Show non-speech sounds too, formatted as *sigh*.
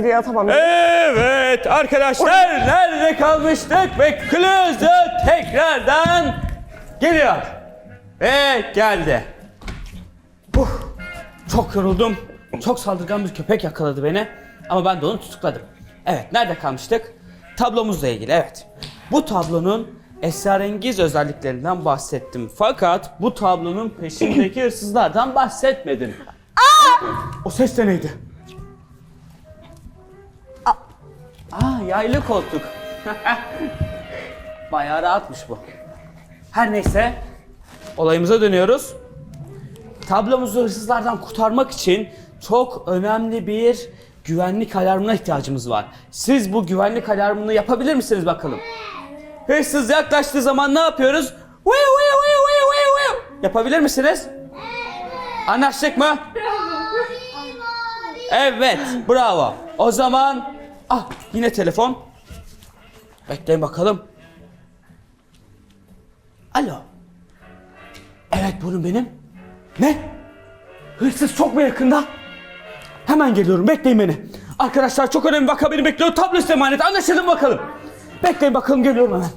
ya tamam. Evet arkadaşlar nerede kalmıştık ve Closet tekrardan geliyor. Ve geldi. Huh, çok yoruldum. Çok saldırgan bir köpek yakaladı beni. Ama ben de onu tutukladım. Evet nerede kalmıştık? Tablomuzla ilgili evet. Bu tablonun esrarengiz özelliklerinden bahsettim. Fakat bu tablonun peşindeki hırsızlardan bahsetmedim. O ses de neydi? Aa yaylı koltuk. *laughs* Bayağı rahatmış bu. Her neyse olayımıza dönüyoruz. Tablomuzu hırsızlardan kurtarmak için çok önemli bir güvenlik alarmına ihtiyacımız var. Siz bu güvenlik alarmını yapabilir misiniz bakalım? Hırsız yaklaştığı zaman ne yapıyoruz? Yapabilir misiniz? Anlaştık mı? Evet, bravo. O zaman ah yine telefon. Bekleyin bakalım. Alo. Evet bunun benim. Ne? Hırsız çok mu yakında? Hemen geliyorum bekleyin beni. Arkadaşlar çok önemli vaka beni bekliyor. Tablo emanet anlaşıldı bakalım? Bekleyin bakalım geliyorum hemen.